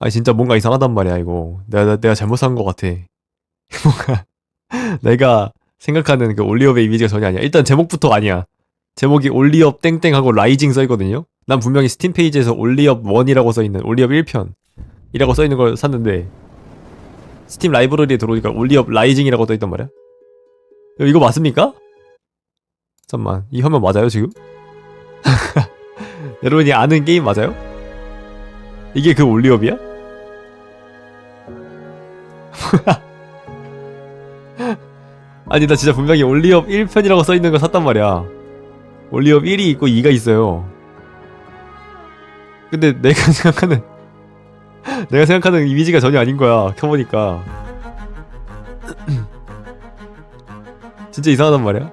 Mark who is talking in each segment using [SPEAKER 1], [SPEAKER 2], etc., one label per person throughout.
[SPEAKER 1] 아니 진짜 뭔가 이상하단 말이야 이거 내가 내가 잘못 산 것 같아 뭔가 내가 생각하는 그 올리업의 이미지가 전혀 아니야 일단 제목부터 아니야 제목이 올리업 땡땡 하고 라이징 써있거든요 난 분명히 스팀 페이지에서 올리업 1이라고 써있는 올리업 1편 이라고 써있는 걸 샀는데 스팀 라이브러리에 들어오니까 올리업 라이징이라고 떠있단 말이야 이거 맞습니까? 잠깐만 이 화면 맞아요 지금? 여러분이 아는 게임 맞아요? 이게 그 올리업이야? 아니 나 진짜 분명히 올리업 1편이라고 써있는 거 샀단 말이야. 올리업 1이 있고 2가 있어요. 근데 내가 생각하는 내가 생각하는 이미지가 전혀 아닌 거야 켜보니까. 진짜 이상하단 말이야?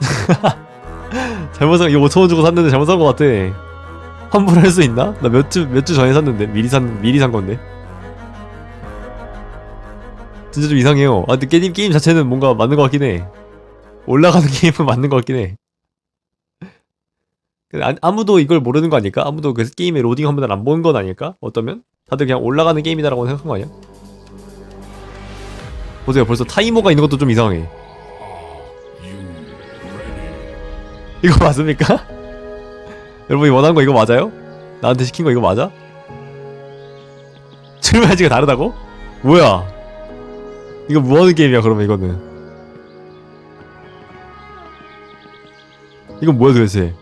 [SPEAKER 1] 잘못 산 이거 5천원 주고 샀는데 잘못 산 거 같아. 환불할 수 있나? 나 몇 주 몇 주 전에 샀는데. 미리 산 미리 산 건데 진짜 좀 이상해요 아 근데 게임 게임 자체는 뭔가 맞는 것 같긴 해 올라가는 게임은 맞는 것 같긴 해 근데 아, 아무도 이걸 모르는 거 아닐까? 아무도 그 게임의 로딩 화면을 안 보는 건 아닐까? 어쩌면? 다들 그냥 올라가는 게임이다라고 생각한 거 아니야? 보세요 벌써 타이머가 있는 것도 좀 이상해 이거 맞습니까? 여러분이 원하는 거 이거 맞아요? 나한테 시킨 거 이거 맞아? 출발지가 다르다고? 뭐야? 이거 뭐 하는 게임이야 그러면 이거는? 이건 뭐야 도대체?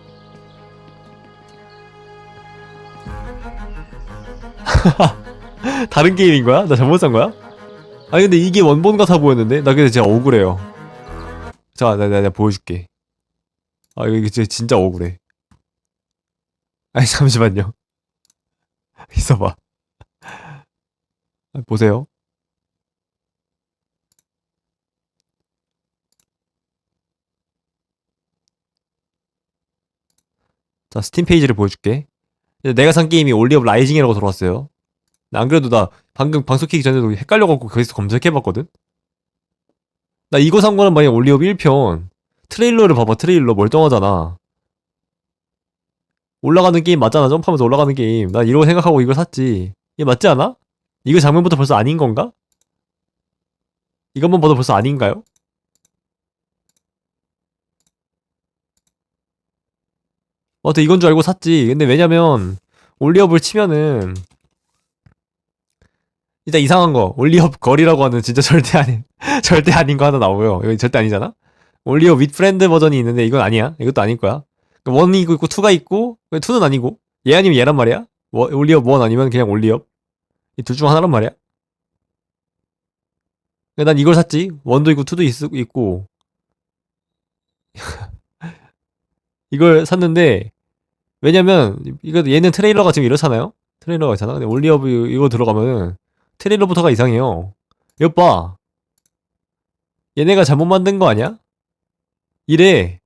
[SPEAKER 1] 다른 게임인 거야? 나 잘못 산 거야? 아니 근데 이게 원본 같아 보였는데? 나 근데 진짜 억울해요. 자, 나, 나, 나 보여줄게. 아 이거 진짜, 진짜 억울해. 아니 잠시만요. 있어봐. 아, 보세요 자 스팀 페이지를 보여줄게. 내가 산 게임이 올리 업 라이징이라고 들어왔어요. 나안 그래도 나 방금 방송 키기 전에도 헷갈려갖고 거기서 검색해봤거든? 나 이거 산 거는 만약 올리업 1편 트레일러를 봐봐 트레일러. 멀쩡하잖아. 올라가는 게임 맞잖아. 점프하면서 올라가는 게임. 나 이러고 생각하고 이걸 샀지. 이게 맞지 않아? 이거 장면부터 벌써 아닌 건가? 이것만 봐도 벌써 아닌가요? 어때 이건 줄 알고 샀지. 근데 왜냐면 올리업을 치면은 일단 이상한 거 올리업 거리라고 하는 진짜 절대 아닌 절대 아닌 거 하나 나오고요. 이거 절대 아니잖아. 올리업 윗 프렌드 버전이 있는데 이건 아니야. 이것도 아닐 거야. 원이 있고 있고 투가 있고 투는 아니고 얘 아니면 얘란 말이야? 워- 올리업 원 아니면 그냥 올리업? 이 둘 중 하나란 말이야? 난 이걸 샀지. 원도 있고 투도 있, 있고. 이걸 샀는데 왜냐면 이거 얘는 트레일러가 지금 이렇잖아요? 트레일러가 있잖아? 근데 올리업 이- 이거 들어가면은 트레일러부터가 이상해요. 이것 봐. 얘네가 잘못 만든 거 아니야? 이래.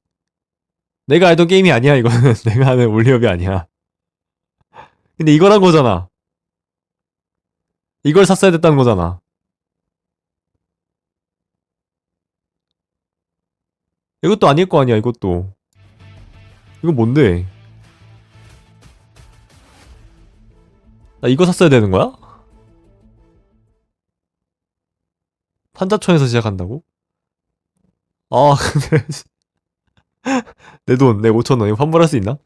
[SPEAKER 1] 내가 알던 게임이 아니야 이거는. 내가 아는 올리업이 아니야. 근데 이거란 거잖아. 이걸 샀어야 됐다는 거잖아. 이것도 아닐 거 아니야 이것도. 이건 뭔데 나 이거 샀어야 되는 거야? 판자촌에서 시작한다고? 아 근데 내 돈, 내 5천원 이거 환불할 수 있나?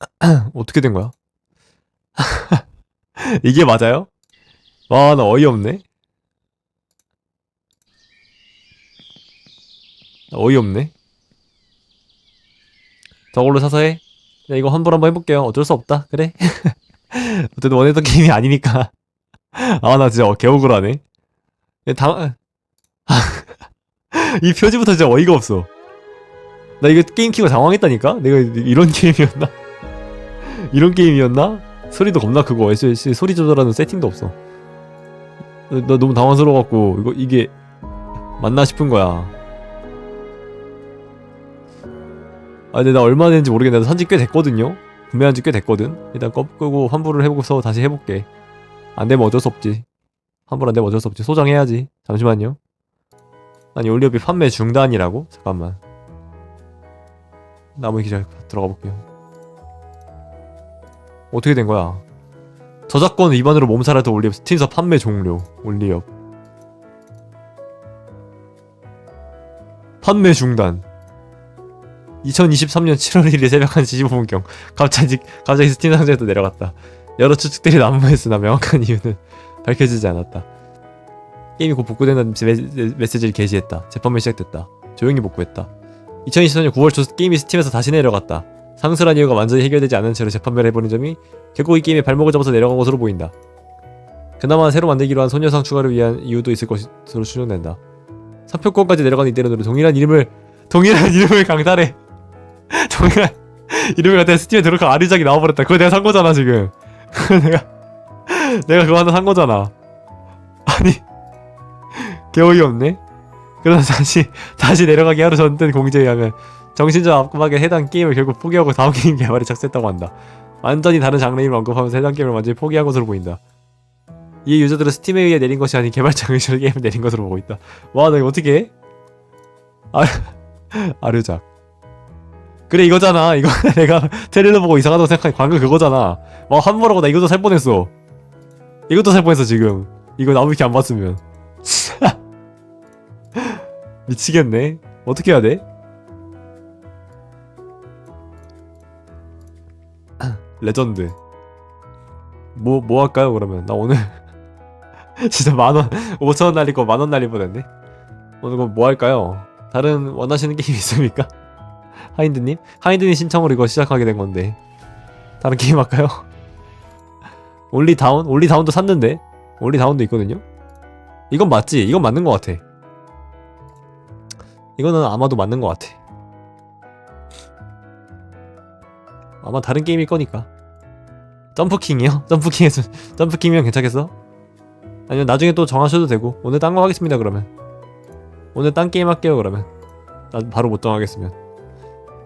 [SPEAKER 1] 어떻게 된 거야? 이게 맞아요? 와, 나 어이없네. 나 어이없네. 저걸로 사서 해. 야, 이거 환불 한번 해볼게요. 어쩔 수 없다. 그래. 어쨌든 원했던 게임이 아니니까. 아, 나 진짜 개억울하네. 다, 이 표지부터 진짜 어이가 없어. 나 이거 게임 키고 당황했다니까? 내가 이런 게임이었나? 이런 게임이었나? 소리도 겁나 크고 SLC 소리 조절하는 세팅도 없어. 나, 나 너무 당황스러워갖고 이거 이게 맞나 싶은 거야. 아 근데 나 얼마 됐는지 모르겠는데 산지 꽤 됐거든요? 구매한 지 꽤 됐거든? 일단 꺼 끄고 환불을 해보고서 다시 해볼게. 안 되면 어쩔 수 없지. 환불 안 되면 어쩔 수 없지. 소장해야지. 잠시만요. 아니 올리업이 판매 중단이라고? 잠깐만 나무 기자 들어가 볼게요 어떻게 된 거야? 저작권 위반으로 몸살을 더 올리업 스팀에서 판매 종료. 올리업. 판매 중단. 2023년 7월 1일 새벽 1시 15분경 갑자기 갑자기 스팀 상자에도 내려갔다. 여러 추측들이 난무했으나 명확한 이유는 밝혀지지 않았다. 게임이 곧 복구된다는 메- 메시지를 게시했다. 재판이 시작됐다. 조용히 복구했다. 2024년 9월 초 게임이 스팀에서 다시 내려갔다. 상술한 이유가 완전히 해결되지 않은 채로 재판매를 해버린 점이 결국 이 게임의 발목을 잡아서 내려간 것으로 보인다. 그나마 새로 만들기로 한 소녀상 추가를 위한 이유도 있을 것으로 추정된다. 사표권까지 내려간 이대로는 동일한 이름을 동일한 이름을 강탈해. 동일한 이름을 갖다 스팀에 들어가 아리작이 나와버렸다. 그거 내가 산 거잖아 지금. 내가 내가 그거 하나 산 거잖아. 아니 개어이 없네. 그러다 다시 다시 내려가기 하루 전된 공지에 의하면 정신적 압박에 해당 게임을 결국 포기하고 다음 게임 개발에 착수했다고 한다. 완전히 다른 장르임을 언급하면서 해당 게임을 완전히 포기한 것으로 보인다. 이 유저들은 스팀에 의해 내린 것이 아닌 개발자 의지로 게임을 내린 것으로 보고 있다. 와, 나 이거 어떻게 해? 아, 아르작. 그래 이거잖아. 이거 내가 트레일러 보고 이상하다고 생각한 광고 그거잖아. 와, 한번하고 나 이것도 살 뻔했어. 이것도 살 뻔했어 지금. 이거 나무위키 안 봤으면. 미치겠네. 어떻게 해야 돼? 레전드. 뭐, 뭐 할까요, 그러면? 나 오늘, 진짜 만 원, 5천 원 날릴 거 만원 날릴 뻔했네? 오늘 뭐 할까요? 다른 원하시는 게임 있습니까? 하인드님? 하인드님 신청으로 이거 시작하게 된 건데. 다른 게임 할까요? 올리 다운? 올리 다운도 샀는데? 올리 다운도 있거든요? 이건 맞지? 이건 맞는 것 같아. 이거는 아마도 맞는 것 같아. 아마 다른 게임일 거니까. 점프킹이요? 점프킹에서 점프킹이면 괜찮겠어? 아니면 나중에 또 정하셔도 되고 오늘 딴 거 하겠습니다 그러면. 오늘 딴 게임 할게요 그러면. 나 바로 못 정하겠으면.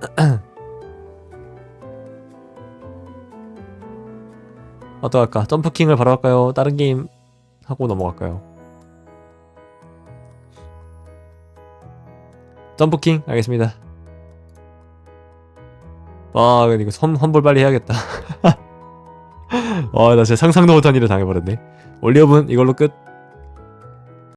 [SPEAKER 1] 어떡할까? 점프킹을 바로 할까요? 다른 게임 하고 넘어갈까요? 점프킹 알겠습니다. 와 이거 선, 환불 빨리 해야겠다. 와 나 진짜 상상도 못한 일을 당해버렸네. 올리업은 이걸로 끝.